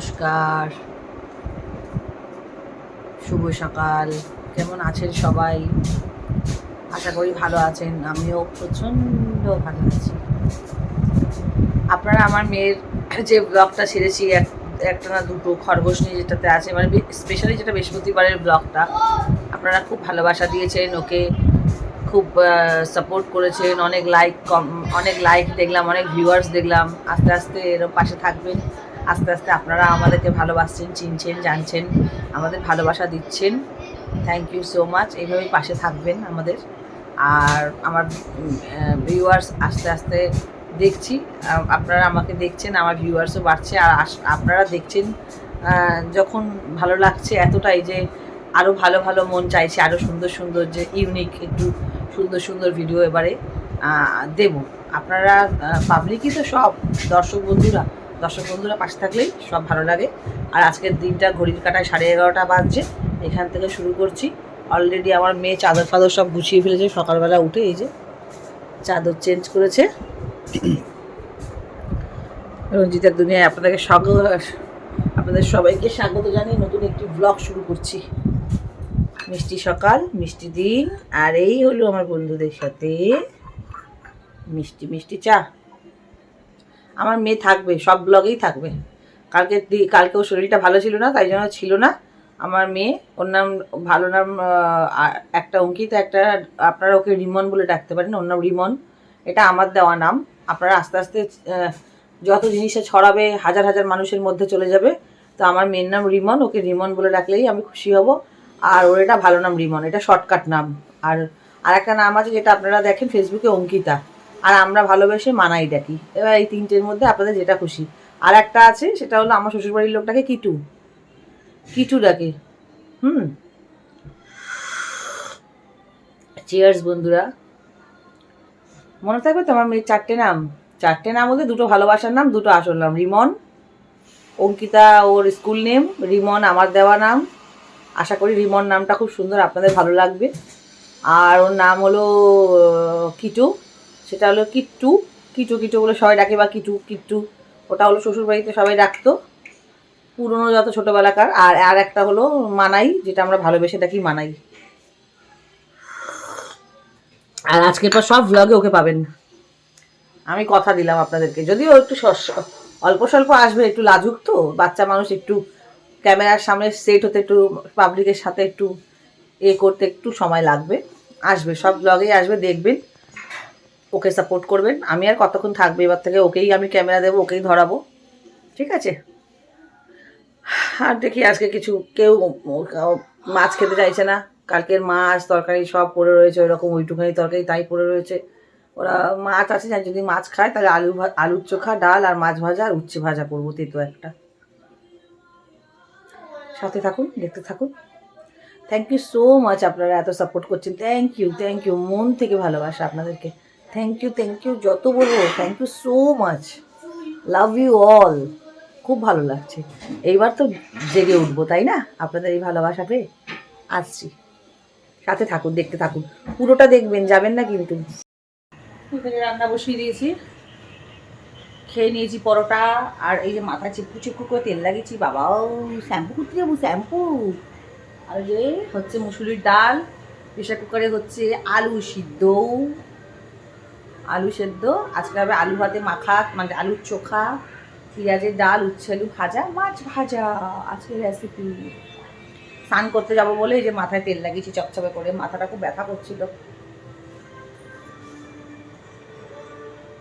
নমস্কার। শুভ সকাল। কেমন আছেন সবাই? আশা করি ভালো আছেন। আমিও প্রচণ্ড ভালো আছি। আপনারা আমার মেয়ের যে ব্লগটা ছেড়েছি, এক, একটা না দুটো খরগোশ নিয়ে যেটাতে আছে মানে স্পেশালি যেটা বৃহস্পতিবারের ব্লগটা আপনারা খুব ভালোবাসা দিয়েছেন, ওকে খুব সাপোর্ট করেছেন, অনেক লাইক কম, অনেক লাইক দেখলাম, অনেক ভিউয়ার্স দেখলাম। আস্তে আস্তে এরকম পাশে থাকবেন। আস্তে আস্তে আপনারা আমাদেরকে ভালোবাসছেন, চিনছেন, জানছেন, আমাদের ভালোবাসা দিচ্ছেন। থ্যাংক ইউ সো মাচ এইভাবেই পাশে থাকবেন আমাদের। আর আমার ভিউয়ার্স আস্তে আস্তে দেখছি। আপনারা আমাকে দেখছেন, আমার ভিউয়ার্সও বাড়ছে। আর আপনারা দেখছেন যখন ভালো লাগছে এতটাই যে আরও ভালো ভালো মন চাইছে আরও সুন্দর সুন্দর যে ইউনিক একটু সুন্দর সুন্দর ভিডিও এবারে দেব। আপনারা পাবলিকই তো সব। দর্শক বন্ধুরা দর্শক বন্ধুরা, পাশে থাকলেই সব ভালো লাগে। আর আজকের দিনটা ঘড়ির কাটায় সাড়ে এগারোটা বাজছে, এখান থেকে শুরু করছি। অলরেডি আমার মেয়ে চাদর ফাদর সব গুছিয়ে ফেলেছে, সকালবেলা উঠে এই যে চাদর চেঞ্জ করেছে। রঞ্জিতার দুনিয়ায় আপনাদেরকে স্বাগত, আপনাদের সবাইকে স্বাগত জানিয়ে নতুন একটি ব্লগ শুরু করছি। মিষ্টি সকাল, মিষ্টি দিন, আর এই হলো আমার বন্ধুদের সাথে মিষ্টি মিষ্টি চা। আমার মেয়ে থাকবে, সব ব্লগেই থাকবে। কালকে কালকে ওর শরীরটা ভালো ছিল না, তাই জন্য ছিল না। আমার মেয়ে, ওর নাম, ভালো নাম একটা অঙ্কিতা, একটা আপনারা ওকে রিমন বলে ডাকতে পারেন, ওর নাম রিমন। এটা আমার দেওয়া নাম। আপনারা আস্তে আস্তে যত জিনিসে ছড়াবে, হাজার হাজার মানুষের মধ্যে চলে যাবে। তো আমার মেয়ের নাম রিমন, ওকে রিমন বলে ডাকলেই আমি খুশি হব। আর ওর এটা ভালো নাম রিমন, এটা শর্টকাট নাম। আর আর একটা নাম আছে যেটা আপনারা দেখেন ফেসবুকে অঙ্কিতা। আর আমরা ভালোবেসে মানাই ডাকি এবার এই তিনটের মধ্যে আপনাদের যেটা খুশি। আর একটা আছে, সেটা হলো আমার শ্বশুরবাড়ির লোকটাকে কিটু। কিটু ডাকে। হুম। চিয়ার্স বন্ধুরা। মনে থাকবে তো আমার মেয়ের চারটে নাম। চারটে নাম হলে দুটো ভালোবাসার নাম, দুটো আসল নাম। রিমন, অঙ্কিতা, ওর স্কুল নেম। রিমন, আমার দেওয়া নাম। আশা করি রিমন নামটা খুব সুন্দর, আপনাদের ভালো লাগবে। আর ওর নাম হলো কিটু। সেটা হলো কিট্টু। কিটু কিটু বলে সবাই ডাকে বা কিটু কিট্টু। ওটা হলো শ্বশুরবাড়িতে সবাই ডাকতো। পুরনো যত ছোটোবেলাকার। আর আর একটা হলো মানাই, যেটা আমরা ভালোবেসে ডাকি মানাই। আর আজকের পর সব ভ্লগে ওকে পাবেন। আমি কথা দিলাম আপনাদেরকে। যদিও একটু অল্প স্বল্প আসবে, একটু লাজুক তো। বাচ্চা মানুষ একটু ক্যামেরার সামনে সেট হতে একটু পাবলিকের সাথে একটু এ করতে একটু সময় লাগবে। আসবে, সব ব্লগেই আসবে, দেখবেন। ওকে সাপোর্ট করবেন। আমি আর কতক্ষণ থাকবে এবার থেকে? ওকেই আমি ক্যামেরা দেবো, ওকেই ধরাবো। ঠিক আছে? আর দেখি আজকে কিছু কেউ মাছ খেতে চাইছে না। কালকের মাছ, তরকারি সব পড়ে রয়েছে, ওইরকম ওইটুখানি তরকারি তাই পড়ে রয়েছে। ওরা মাছ আছে না যদি মাছ খায়, তাহলে আলু আলুর চোখা, ডাল আর মাছ ভাজা আর উচ্ছে ভাজা করব তেতো একটা। সাথে থাকুন, দেখতে থাকুন। থ্যাংক ইউ সো মাচ আপনারা এত সাপোর্ট করছেন। থ্যাংক ইউ থ্যাংক ইউ মন থেকে ভালোবাসা আপনাদেরকে। থ্যাংক ইউ থ্যাংক ইউ যত বলব thank you so much love you all খুব ভালো লাগছে। এইবার তো জেগে উঠবো, তাই না? আপনাদের এই ভালোবাসা পেয়ে আসছি। সাথে থাকুন, দেখতে থাকুন। পুরোটা দেখবেন, যাবেন না কিন্তু। রান্না বসিয়ে দিয়েছি। খেয়ে নিয়েছি পরোটা, আর এই যে মাথা চিপকু চিপকু করে তেল লাগিয়েছি, বাবাও, শ্যাম্পু করতে যাব, শ্যাম্পু। আর যে হচ্ছে মুসুরির ডাল, প্রেশার কুকারে হচ্ছে আলু সিদ্ধ। আলু সেদ্ধ। আজকে হবে আলু ভাতে মাখা মানে আলুর চোখা, পেঁয়াজের ডাল উচ্ছে আলু ভাজা, মাছ ভাজা আজকের রেসিপি স্নান করতে যাব বলে এই যে মাথায় তেল লাগিয়েছি চকচকে করে, মাথাটা খুব ব্যথা করছিল।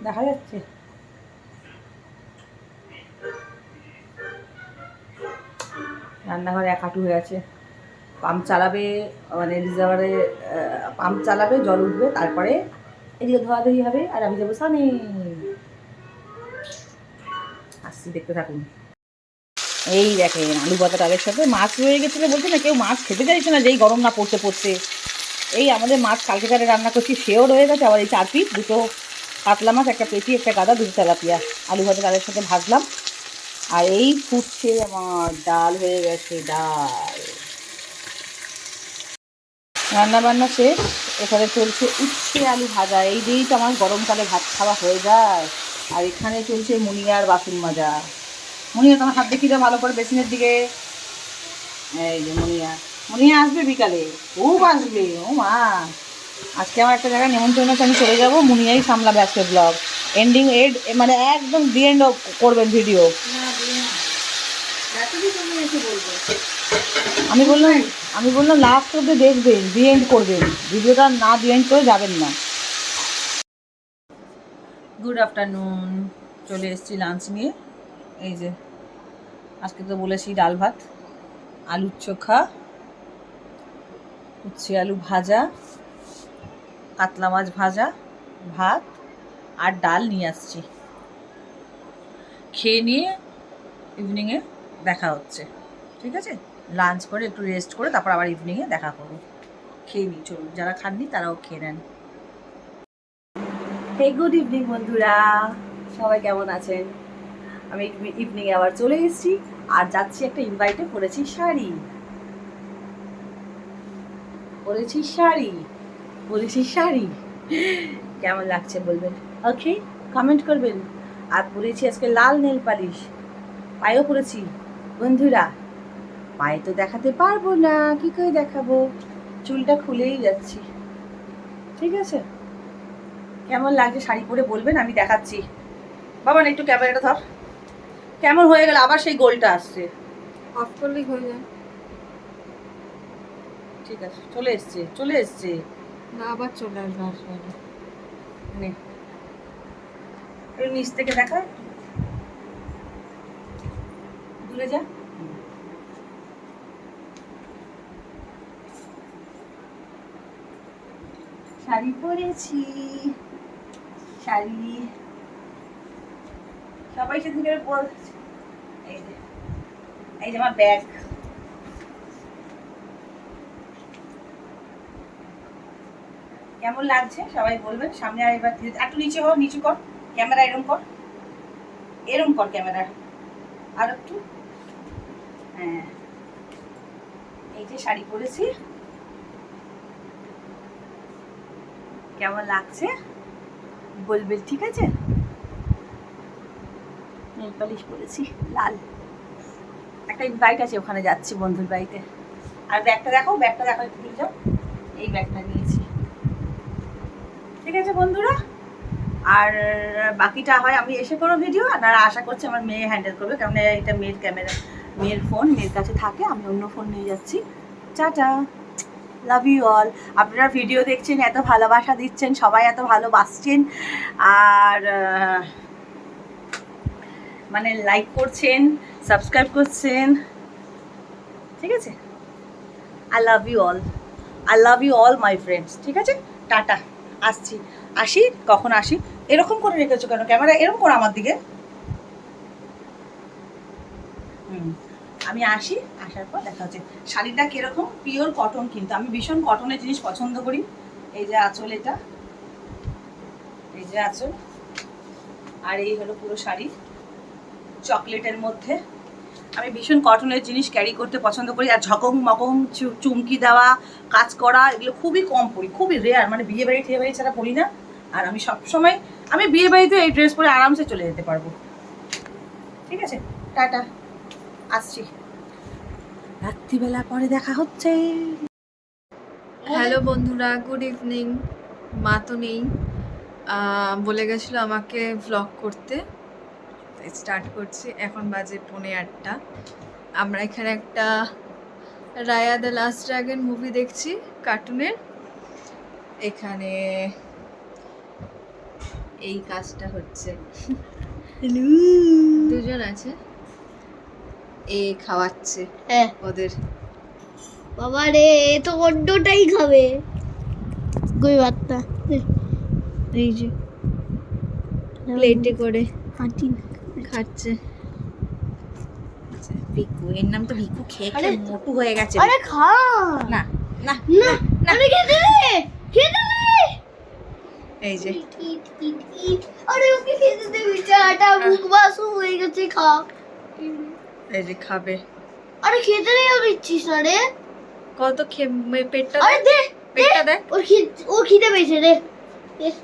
দেখা যাচ্ছে। রান্নাঘরে এক হাঁটু হয়ে আছে। পাম্প চালাবে মানে রিজার্ভারে পাম্প চালাবে, জল উঠবে, তারপরে এদিকে ধোয়াধুয়ি হবে, আর আমি যাব সানে আসছি, দেখতে থাকুন। এই দেখেন, আলু ভাতা ডালের সাথে মাছ রয়ে গেছিল বলছে না, কেউ মাছ খেতে চাইছে না, যেই গরম না পড়তে পড়তে এই আমাদের মাছ কালকে কারে রান্না করছি, সেও রয়ে গেছে, আবার এই চার পিস, দুটো কাতলা মাছ, একটা পেটি একটা গাদা, দুটো তেলাপিয়া। আলু ভাজা ডালের সাথে ভাজলাম। আর এই ফুটছে আমার, ডাল হয়ে গেছে, ডাল। রান্না বান্না শেষ। এখানে চলছে উচ্ছে আলু ভাজা। এই দিয়েই তো আমার গরমকালে ভাত খাওয়া হয়ে যায়। আর এখানে চলছে মুনিয়ার বাসন মাজা। মুনিয়া, তোমার হাত দেখি দাও ভালো করে বেসিনের দিকে? এই যে মুনিয়া। মুনিয়া আসবে বিকালে? খুব আসবে। ও মা। আজকে আমার একটা জায়গায় নেমন্তন্ন আমি চলে যাব। মুনিয়াই সামলাবে আজকে ব্লগ এন্ডিং এড মানে একদম দি এন্ড করবেন ভিডিও আমি বললাম আমি বললাম লাস্ট অব্দি দেখবেন দি এন্ড করবেন। ভিডিওটা না দি এন্ড করে যাবেন না। গুড আফটারনুন চলে এসেছি লাঞ্চ নিয়ে। এই যে আজকে তো বলেছি ডাল ভাত আলুর চোখা উচ্ছে আলু ভাজা কাতলা মাছ ভাজা ভাত আর ডাল নিয়ে আসছি। খেয়ে নিয়ে ইভিনিংয়ে দেখা হচ্ছে। ঠিক আছে? লাঞ্চ করে একটু রেস্ট করে তারপর আবার ইভিনিংয়ে দেখা করব খেয়ে নিই, চলুন। যারা খাননি তারাও খেয়ে নেন। হে গুড ইভিনিং বন্ধুরা। সবাই কেমন আছেন? আমি ইভিনিংয়ে আবার চলে এসেছি আর যাচ্ছি একটা ইনভাইটে পরেছি শাড়ি। পরেছি শাড়ি। পরেছি শাড়ি। কেমন লাগছে বলবেন? ওকে কমেন্ট করবেন। আর পরেছি আজকে লাল নেল পালিশ পায়েও পরেছি। বন্ধুরা পায়ে তো দেখাতে পারব না কি করে দেখাবো? চুলটা খুলেই যাচ্ছি। ঠিক আছে? কেমন লাগছে শাড়ি পরে বলবেন আমি দেখাচ্ছি। বাবা না একটু ক্যামেরাটা ধর। কেমন হয়ে গেল? আবার সেই গোলটা আসছে। অফ করলেই হয়ে যায়। ঠিক আছে চলে এসছে চলে এসছে। না আবার চলে আসবে আসবে নে। নিচ থেকে দেখা দূরে যা। শাড়ি পরেছি। শাড়ি। সবাই সেদিকে পরেছে এই যে এই যে আমার ব্যাগ। কেমন লাগছে? সবাই বলবেন। সামনে আর এবার একটু নিচে হও, নিচু কর। ক্যামেরা এরম কর। এরম কর ক্যামেরা। আর একটু হ্যাঁ। এই যে শাড়ি পরেছি। কেমন লাগছে? বলবেন ঠিক আছে? নেল পালিশ লাল। একটা ইনভাইট আছে, ওখানে যাচ্ছি বন্ধুর বাড়িতে। আর ব্যাগটা দেখো ব্যাগটা দেখো একটু যাও। এই ব্যাগটা নিয়েছি। ঠিক আছে বন্ধুরা? আর বাকিটা হয়, আমি এসে করো ভিডিও আর আশা করছি আমার মেয়ে হ্যান্ডেল করবে কারণ এটা মেয়ের ক্যামেরা মেয়ের ফোন, মেয়ের কাছে থাকে, আমি অন্য ফোন নিয়ে যাচ্ছি। টাটা লাভ ইউ অল আপনারা ভিডিও দেখছেন, এত ভালোবাসা দিচ্ছেন, সবাই এত ভালোবাসছেন। আর মানে লাইক করছেন সাবস্ক্রাইব করছেন। ঠিক আছে? I love you all I love you all my friends ঠিক আছে? টাটা। আসছি। আসি? কখন আসি? এরকম করে রেখেছো কেন? ক্যামেরা এরকম করে আমার দিকে। হুম। আমি আসি, আসার পর দেখা হচ্ছে। শাড়িটা কীরকম? পিওর কটন কিন্তু। আমি ভীষণ কটনের জিনিস পছন্দ করি। এই যে আঁচল এটা। এই যে আঁচল। আর এই হলো পুরো শাড়ি। চকলেটের মধ্যে। আমি ভীষণ কটনের জিনিস ক্যারি করতে পছন্দ করি। আর ঝকং মকং চুমকি দেওয়া, কাজ করা, এগুলো খুবই কম পরি। খুবই রেয়ার মানে বিয়ে বাড়ি, টিয়ে বাড়ি ছাড়া পরি না। আর আমি সবসময়, আমি বিয়ে বাড়িতে এই ড্রেস পরে আরামসে চলে যেতে পারব। ঠিক আছে? টাটা। আসছি। রাত্রিবেলা পরে দেখা হচ্ছে। হ্যালো বন্ধুরা গুড ইভিনিং। মা তো নেই। বলে গেছিল আমাকে ভ্লগ করতে। স্টার্ট করছি। এখন বাজে পৌনে আটটা। আমরা এখানে একটা Raya the last dragon movie দেখছি কার্টুনের এখানে এই কাজটা হচ্ছে। দুজন আছে। এ খাওয়াচ্ছে হ্যাঁ। ওদের। বাবা রে এ তো অন্যটাই খাবে। কই ভাতটা? এই যে। প্লেটে করে হাঁটি খাচ্ছে। ভিকু এর নাম তো ভিকু খেয়ে খেয়ে মোটু হয়ে গেছে। আরে খা। না না না আরে খেতে দে খেতে দে। এই যে। আরে ওকে খেতে দে বিচারটা মুখ বাসু হয়ে গেছে খা। এই যে খাবে। আরে খেতে নেই দিচ্ছিস না রে। কত পেটটা আরে দে। পেটটা দে। ওর খিদ ও খিদে পেয়েছে রে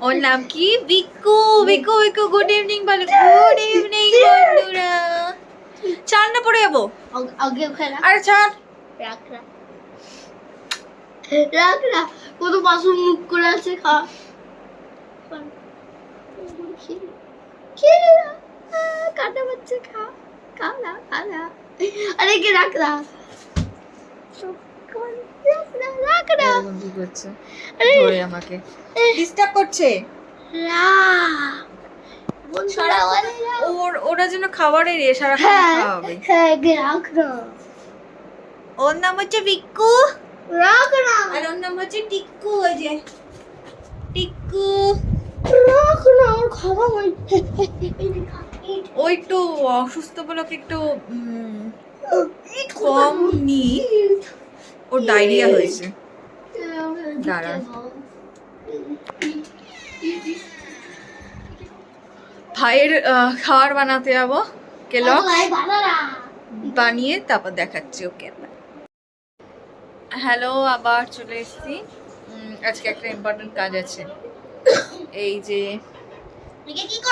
ওর নাম কি? বিকু বিকু বিকু গুড ইভিনিং বলো। গুড ইভিনিং বন্ধুরা। ছাড় না পড়ে যাব? আগে- রাখ। আরে ছাড় রাখ রাখ। রাখ না কত মাসুম মুখ করে আছে খা। খেয়ে নে। কান্না পাচ্ছে খা। খা না আরে কে রাখ না রাখ না রাখ না এরকম কি করছে? আরে ধরে আমাকে। ডিস্টার্ব করছে। রাখ বন্ধুরা বলে রাখ। ওর ওরা যেন খাবারের এ সারা হ্যাঁ খাওয়াবে। হ্যাঁ রাখ না ওর নাম হচ্ছে বিক্কু রাখ না আর ওর নাম হচ্ছে টিক্কু ওই যে। টিক্কু। না ওর খাওয়া হয়। এই যে খা, এই যে। ও একটু অসুস্থ বলে ওকে একটু কম নি। ওর ডায়রিয়া হয়েছে। দাঁড়া। ভাইয়ের খাবার বানাতে যাব। কেলক। বানিয়ে তারপর দেখাচ্ছি ওকে হ্যালো আবার চলে এসেছি। আজকে একটা ইম্পর্টেন্ট কাজ আছে। এই যে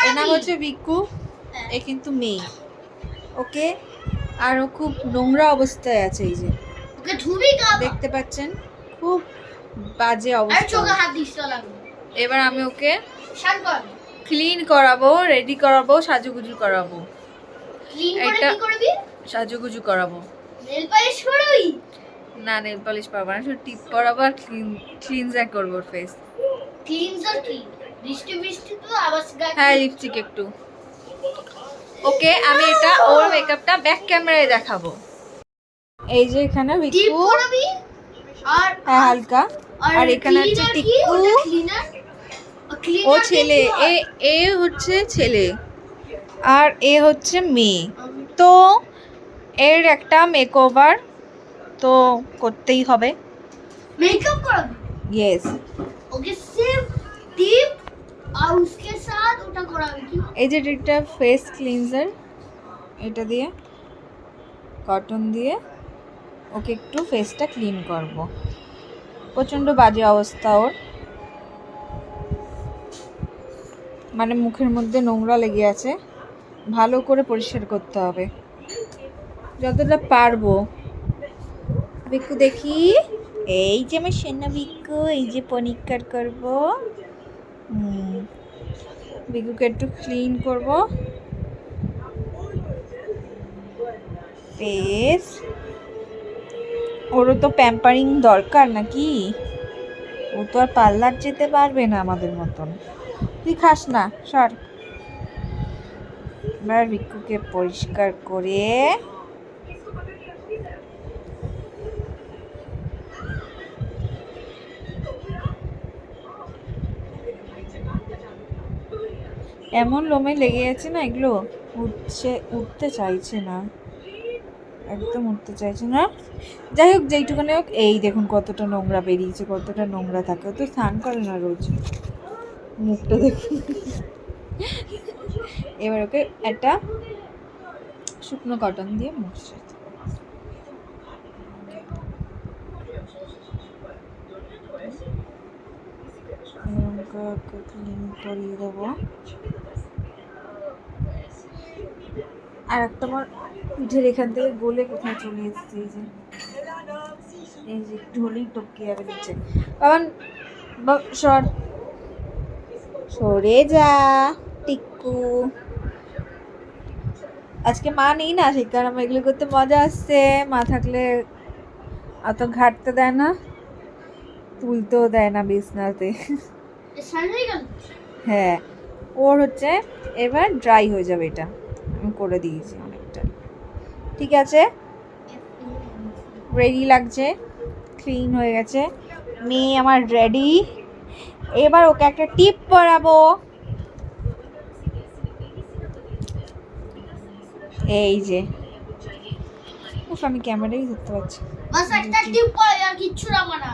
এর নাম হচ্ছে বিকু এ কিন্তু মেয়ে। ওকে? আর ও খুব নোংরা অবস্থায় আছে এই যে। দেখতে পাচ্ছেন? খুব বাজে অবস্থা। এবার আমি ওকে ক্লিন করাবো রেডি করাবো সাজুগুজু করাবো। এটা- সাজুগুজু করাবো। নেল পালিশ করবি? না নেল পলিশ পারব না শুধু টিপ পরাবো আর ক্লিন ক্লিনজার করব ফেস হ্যাঁ লিপস্টিক একটু। ওকে আমি এটা ওর মেকআপটা ব্যাক ক্যামেরায় দেখাবো। এই যে এখানে বিকু হ্যাঁ হালকা। আর এখানে হচ্ছে টিকু ও ছেলে। এ এ হচ্ছে ছেলে। আর এ হচ্ছে মেয়ে। তো এর একটা মেকওভার তো করতেই হবে। মেকআপ করাবে? ইয়েস ओके सिर्फ टिप और उसके साथ ওটা করাবি কি এই যে একটা ফেস ক্লিনজার এটা দিয়ে কটন দিয়ে ওকে একটু ফেসটা ক্লিন করব প্রচণ্ড বাজে অবস্থা ওর মানে মুখের মধ্যে নোংরা লেগে আছে ভালো করে পরিষ্কার করতে হবে যতটা পারবো বিক্কু দেখি এই যে আমার সেনা বিক্কু এই যে পরিষ্কার করব। বিগুকে একটু ক্লিন করব। ফেস ওরও তো প্যাম্পারিং দরকার নাকি? ও তো আর পার্লার যেতে পারবে না আমাদের মতন। তুই খাস না, সর। এবার বিক্ষুকে পরিষ্কার করে এমন লোমে লেগে আছে না, এগুলো উঠছে, উঠতে চাইছে না। একদম উঠতে চাইছে না। যাই হোক, যেইটুকুনে হোক, এই দেখুন কতটা নোংরা বেরিয়েছে, কতটা নোংরা থাকে। তো স্নান করে না রোজ। মুখটা দেখুন। এবার ওকে একটা শুকনো কটন দিয়ে মুছছে ক্লিন করিয়ে দেবো? আর একটা আমার পিঠের এখান থেকে গলে কোথায় চলে এসেছে এই যে। এই যে হলেই টপকে নিচে বাবান বা- সর। সরে যা, টিক্কু। আজকে মা নেই না, সেই কারণে আমার এগুলো করতে মজা আসছে। মা থাকলে অত ঘাটতে দেয় না, তুলতেও দেয় না বিছনাতে। হয়ে ওর হচ্ছে এবার ড্রাই হয়ে যাবে এটা। আমি করে দিয়েছি অনেকটা। ঠিক আছে? রেডি লাগছে? ক্লিন হয়ে গেছে? মেয়ে আমার রেডি এবার ওকে একটা টিপ পরাবো এই যে। উফ আমি ক্যামেরাই ধরতে পারছি বাস একটা টিপ আর কিচ্ছু না। মানা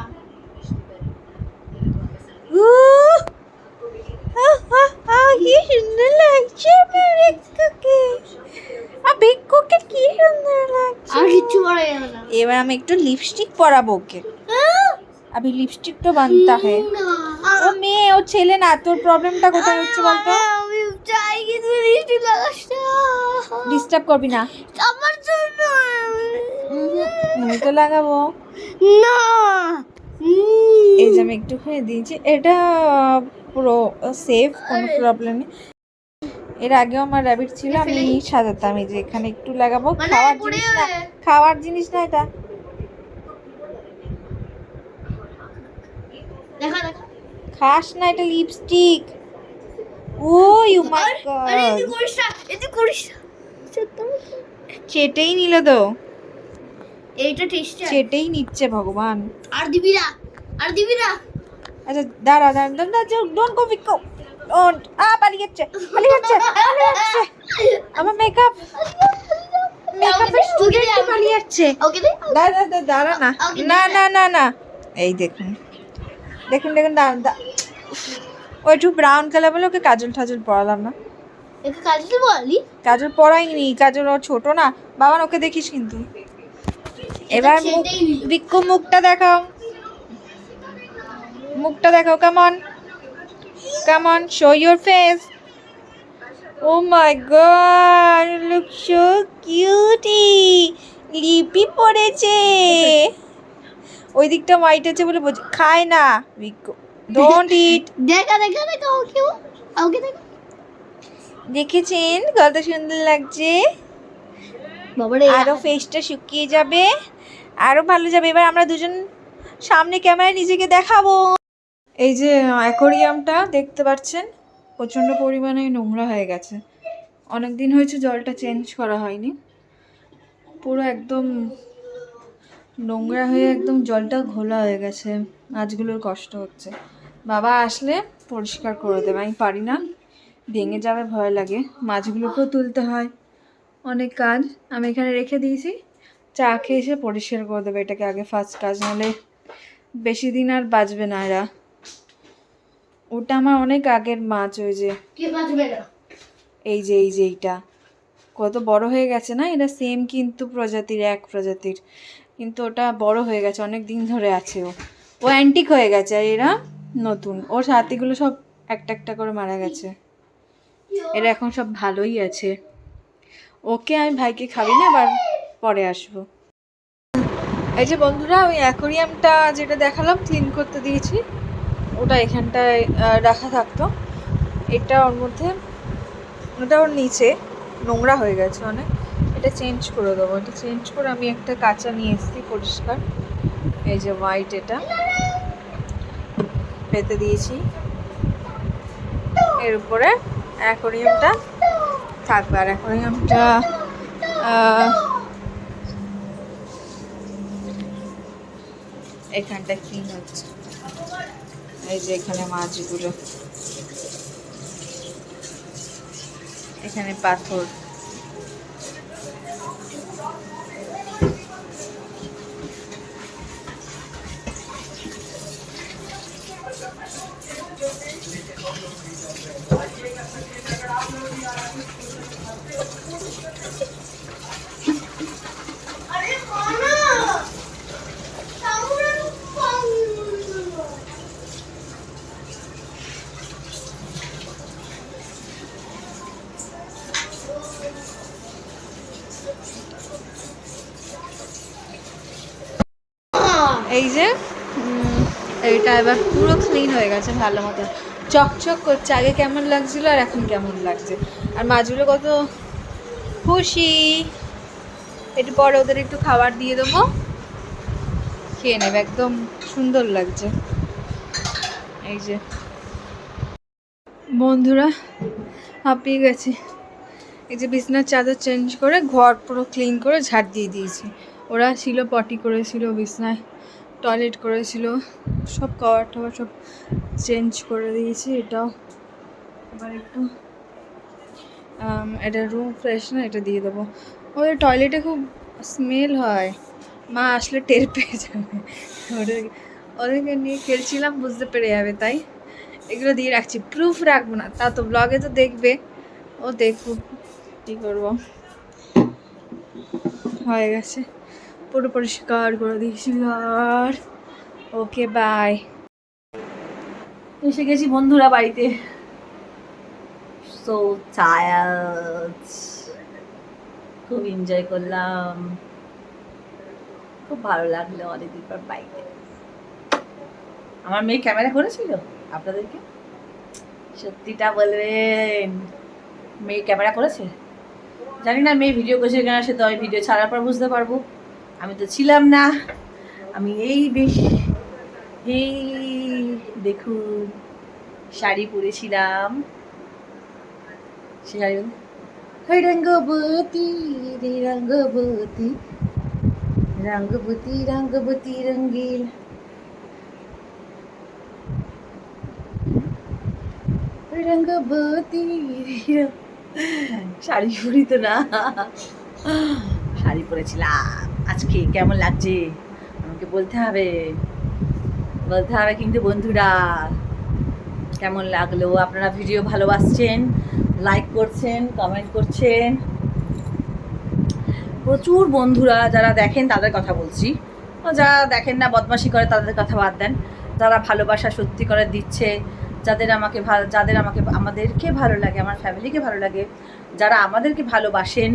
কি সুন্দর লাগছে আমার ভিক্ষুকে আর ভিক্ষুকে কি সুন্দর লাগছে আর কিচ্ছু করা যাবে না এবার আমি একটু লিপস্টিক পরাবো ওকে अभी लिपस्टिक तो बनता है ও মেয়ে ও ছেলে না তোর প্রবলেমটা কোথায় হচ্ছে বলতো আমি চাই কিন্তু লিপস্টিক লাগাস না ডিস্টার্ব করবি না আমার জন্য আমি তো লাগাবো না এই যে আমি একটুখানি দিয়েছি এটা পুরো সেফ কোনো প্রবলেম নেই। এর আগেও আমার র্যাবিট ছিল আমি সাজাতাম এই যে এখানে একটু লাগাবো। মানে খাওয়ার জিনিস না খাওয়ার জিনিস না এটা। খাস না এটা lipstick O you my god চেটেই নিল তো। এইটা টেস্টি চেটেই নিচ্ছে ভগবান। আর দিবি না আর দিবি না। আচ্ছা দাঁড়া দাঁড়া দাঁড়া ডোন্ট গো বিকো ডোন্ট আ পালিয়ে যাচ্ছে পালিয়ে যাচ্ছে পালিয়ে যাচ্ছে। আমার মেকআপ মেকআপের স্টুডেন্ট পালিয়ে যাচ্ছে। দাঁড়া দাঁড়া দাঁড়া না। না না না না। এই দেখুন দেখুন দেখুন দাঁড়া দা- ও একটু ব্রাউন কালার বলে ওকে কাজল ঠাজল পরালাম না। একে কাজে বলি? কাজল পরাইনি কাজল ও ছোট না। বাবা ওকে দেখিস কিন্তু। এবার মুখ বিক্ষু মুখটা দেখাও। মুখটা দেখাও কেমন কেমন show your face oh my god look so cutie লিপি পড়েছে। ওই দিকটা হোয়াইট আছে বলে বোঝ খায় না। ডোন্ট ইট দেখা দেখা দেখা ওকে ওকে দেখা। দেখেছেন? কত সুন্দর লাগছে। আরও ফেসটা শুকিয়ে যাবে আরও ভালো যাবে। এবার আমরা দুজন সামনে ক্যামেরায় নিজেকে দেখাবো। এই যে অ্যাকোরিয়ামটা দেখতে পাচ্ছেন? প্রচণ্ড পরিমাণে নোংরা হয়ে গেছে। অনেক দিন হয়েছে জলটা চেঞ্জ করা হয়নি। পুরো একদম নোংরা হয়ে একদম জলটা ঘোলা হয়ে গেছে। মাছগুলোর কষ্ট হচ্ছে। বাবা আসলে পরিষ্কার করে দেবে। আমি পারি না। ভেঙে যাবে, ভয় লাগে। মাছগুলোকেও তুলতে হয়। অনেক কাজ আমি এখানে রেখে দিয়েছি। চা খেয়ে এসে পরিষ্কার করে দেবে। এটাকে আগে ফার্স্ট কাজ, নাহলে বেশি দিন আর বাঁচবে না এরা। ওটা আমার অনেক আগের মাছ ওই যে এই যে এই যে এইটা। কত বড় হয়ে গেছে না? এটা সেম কিন্তু প্রজাতির এক প্রজাতির। কিন্তু ওটা বড় হয়ে গেছে অনেক দিন ধরে আছে ও। ও অ্যান্টিক হয়ে গেছে আর এরা নতুন। ওর সাথীগুলো সব একটা একটা করে মারা গেছে। এরা এখন সব ভালোই আছে। ওকে আমি ভাইকে খাবি না? আবার পরে আসব। এই যে বন্ধুরা ওই অ্যাকোরিয়ামটা যেটা দেখালাম ক্লিন করতে দিয়েছি। ওটা এখানটায় রাখা থাকতো। এটা ওর মধ্যে, ওটা ওর নিচে, নোংরা হয়ে গেছে অনেক। এটা চেঞ্জ করে দেবো। এটা চেঞ্জ করে আমি একটা কাঁচা নিয়ে এসেছি পরিষ্কার। এই যে হোয়াইট এটা। পেতে দিয়েছি। এর উপরে অ্যাকোরিয়ামটা থাকবে। আর অ্যাকোরিয়ামটা এখানটা ক্লিন হচ্ছে। এই যে এখানে মাছগুলো। এখানে পাথর আরে মানা সামনে এই যে উম, এইটা এবার পুরো ক্লিন হয়ে গেছে ভালো মতো চকচক করছে, আগে কেমন লাগছিল আর এখন কেমন লাগছে? আর মাছগুলো কত খুশি। একটু পরে ওদের একটু খাবার দিয়ে দেবো। খেয়ে নেবে, একদম সুন্দর লাগছে। এই যে। বন্ধুরা, হাঁপিয়ে গেছি। এই যে বিছনার চাদর চেঞ্জ করে, ঘর পুরো ক্লিন করে ঝাড় দিয়ে দিয়েছি। ওরা ছিল, পটি করেছিল বিছনায়। টয়লেট করেছিল, সব কভার টভার সব চেঞ্জ করে দিয়েছি, এটাও এবার একটু এটা রুম ফ্রেশ না এটা দিয়ে দেবো। ওদের টয়লেটে খুব স্মেল হয়। মা আসলে টের পেয়ে যাবে। ওদের, ওদেরকে নিয়ে খেলছিলাম, বুঝতে পেরে যাবে তাই। এগুলো দিয়ে রাখছি। প্রুফ রাখব না, তা তো ব্লগে তো দেখবে। ও দেখুক, কী করব। হয়ে গেছে। পুরো পরিষ্কার করে দিয়েছি আর ওকে বাই এসে গেছি বন্ধুরা বাড়িতে। সো টায়ার্ড খুব এনজয় করলাম। খুব ভালো লাগল অনেকদিন পর বাইকে আমার মেয়ে ক্যামেরা করেছিল আপনাদেরকে? সত্যিটা বলবেন। মেয়ে ক্যামেরা করেছে? জানি না মেয়ে ভিডিও করেছে কেন, সে তো আমি ভিডিও ছাড়ার পর বুঝতে পারব। আমি তো ছিলাম না। আমি এই বেশ, এই দেখুন, শাড়ি পরেছিলাম। রঙ্গবতী রঙ্গবতী রঙ্গবতী রঙ্গবতী রঙ্গিল রঙ্গবতী শাড়ি পরি না। শাড়ি পরেছিলাম। আজকে কেমন লাগছে? আমাকে বলতে হবে। বলতে হবে কিন্তু বন্ধুরা, কেমন লাগল? আপনারা ভিডিও ভালোবাসছেন লাইক করছেন কমেন্ট করছেন। প্রচুর বন্ধুরা যারা দেখেন, তাদের কথা বলছি। যারা দেখেন না, বদমাশি করে, তাদের কথা বাদ দেন। যারা ভালোবাসা সত্যি করে দিচ্ছে, যাদের আমাকে ভালো যাদের আমাকে, আমাদেরকে ভালো লাগে, আমার ফ্যামিলিকে ভালো লাগে, যারা আমাদেরকে ভালোবাসেন,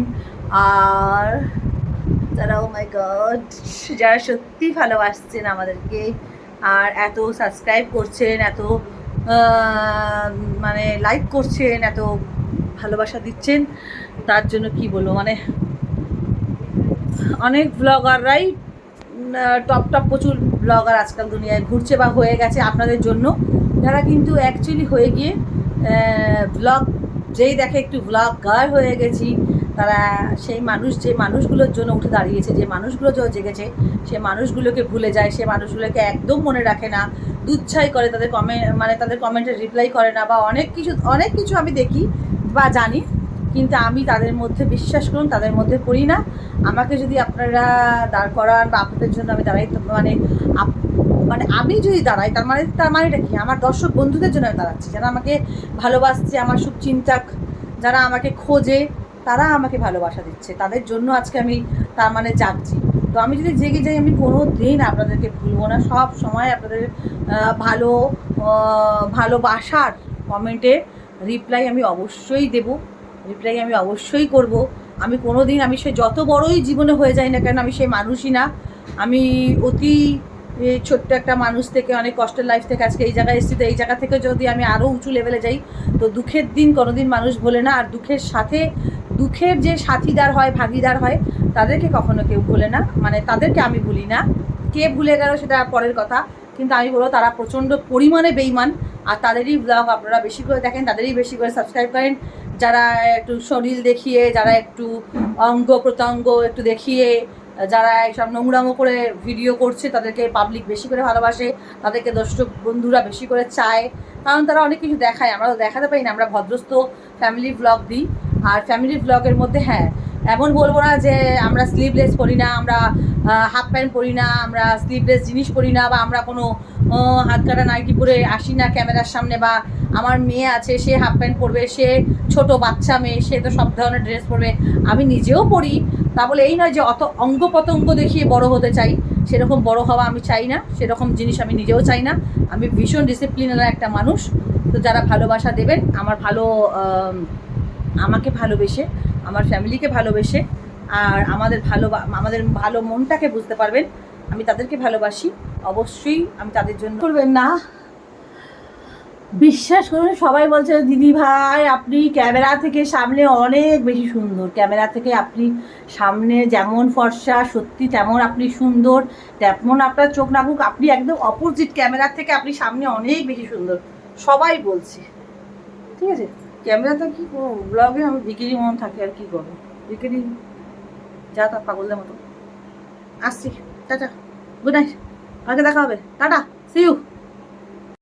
আর যারা ও মাই গড যারা সত্যি ভালোবাসছেন আমাদেরকে আর এত সাবস্ক্রাইব করছেন, এত মানে লাইক করছেন, এত ভালোবাসা দিচ্ছেন, তার জন্য কি বলব মানে অনেক ব্লগাররাই টপ টপ প্রচুর ব্লগার আজকাল দুনিয়ায় ঘুরছে বা হয়ে গেছে আপনাদের জন্য। যারা কিন্তু অ্যাকচুয়ালি হয়ে গিয়ে ব্লগ যেই দেখে একটু ব্লগার হয়ে গেছি তারা সেই মানুষ, যে মানুষগুলোর জন্য উঠে দাঁড়িয়েছে, যে মানুষগুলো জেগেছে, সে মানুষগুলোকে ভুলে যায়, সে মানুষগুলোকে একদম মনে রাখে না, দুচ্ছাই করে তাদের কমেন্ট মানে তাদের কমেন্টে রিপ্লাই করে না, বা অনেক কিছু অনেক কিছু আমি দেখি বা জানি, কিন্তু আমি তাদের মধ্যে বিশ্বাস করুন, তাদের মধ্যে পড়ি না। আমাকে যদি আপনারা দাঁড় করান বা আপনাদের জন্য আমি দাঁড়াই মানে মানে আমি যদি দাঁড়াই, তার মানে তার মানেটা কি? আমার দর্শক বন্ধুদের জন্য আমি দাঁড়াচ্ছি, যারা আমাকে ভালোবাসছে, আমার শুভচিন্তাক, যারা আমাকে খোঁজে তারা আমাকে ভালোবাসা দিচ্ছে। তাদের জন্য আজকে আমি তার মানে জাগছি। তো আমি যদি জেগে যাই, আমি কোনো দিন আপনাদেরকে ভুলবো না। সব সময় আপনাদের ভালো ভালোবাসার কমেন্টে রিপ্লাই আমি অবশ্যই দেব। রিপ্লাই আমি অবশ্যই করব। আমি কোনো দিন আমি সে যত বড়ই জীবনে হয়ে যাই না কেন, আমি সেই মানুষই না। আমি অতি এ, ছোট্ট একটা মানুষ থেকে অনেক কষ্টের লাইফ থেকে আজকে এই জায়গায় এসেছি। তো এই জায়গা থেকে যদি আমি আরও উঁচু লেভেলে যাই তো দুঃখের দিন কোনোদিন মানুষ ভোলে না। আর দুঃখের সাথে দুঃখের যে সাথীদার হয় ভাগিদার হয় তাদেরকে কখনো কেউ ভোলে না। মানে তাদেরকে আমি ভুলি না। কে ভুলে গেল সেটা পরের কথা। কিন্তু আমি বলব তারা প্রচণ্ড পরিমাণে বেইমান আর তাদেরই ব্লগ আপনারা বেশি করে দেখেন তাদেরই বেশি করে সাবস্ক্রাইব করেন। যারা একটু শরীর দেখিয়ে যারা একটু অঙ্গ প্রত্যঙ্গ একটু দেখিয়ে যারা এইসব নোংরামো করে ভিডিও করছে, তাদেরকে পাবলিক বেশি করে ভালোবাসে, তাদেরকে দর্শক বন্ধুরা বেশি করে চায়। কারণ তারা অনেক কিছু দেখায়, আমরা দেখাতে পারি না, আমরা ভদ্রস্ত ফ্যামিলি ব্লগ দিই। আর ফ্যামিলি ব্লগের মধ্যে হ্যাঁ এমন বলব না যে আমরা স্লিভলেস পরি না, আমরা হাফ প্যান্ট পরি না, আমরা স্লিভলেস জিনিস পরি না বা আমরা কোনো হাত কাটা নাইটি পরে আসি না ক্যামেরার সামনে বা আমার মেয়ে আছে, সে হাফ প্যান্ট পরবে, সে ছোট বাচ্চা মেয়ে, সে তো সব ধরনের ড্রেস পরবে। আমি নিজেও পরি, তা বলে এই নয় যে অত অঙ্গ প্রত্যঙ্গ দেখিয়ে বড় হতে চাই, সেরকম বড় হওয়া আমি চাই না, সেরকম জিনিস আমি নিজেও চাই না। আমি ভীষণ ডিসিপ্লিনের একটা মানুষ, তো যারা ভালোবাসা দেবেন, আমার ভালো আমাকে ভালোবেসে আমার ফ্যামিলিকে ভালোবেসে আর আমাদের ভালো আমাদের ভালো মনটাকে বুঝতে পারবেন। আমি তাদেরকে ভালোবাসি। অবশ্যই আমি তাদের জন্য করবেন না। বিশ্বাস করুন, সবাই বলছে, দিদি ভাই, আপনি ক্যামেরা থেকে সামনে অনেক বেশি সুন্দর। ক্যামেরা থেকে আপনি সামনে যেমন ফর্সা, সত্যি তেমন আপনি সুন্দর, তেমন আপনার চোখ নাকুক আপনি একদম অপোজিট ক্যামেরা থেকে আপনি সামনে অনেক বেশি সুন্দর। সবাই বলছে। ঠিক আছে? ক্যামেরাতে কি ব্লগে আমি বিক্রি মন থাকে, আর কি করব? বিক্রি যা তা পাগলদের মতো। আসছি, টাটা। গুড নাইট কালকে দেখা হবে। টাটা। C you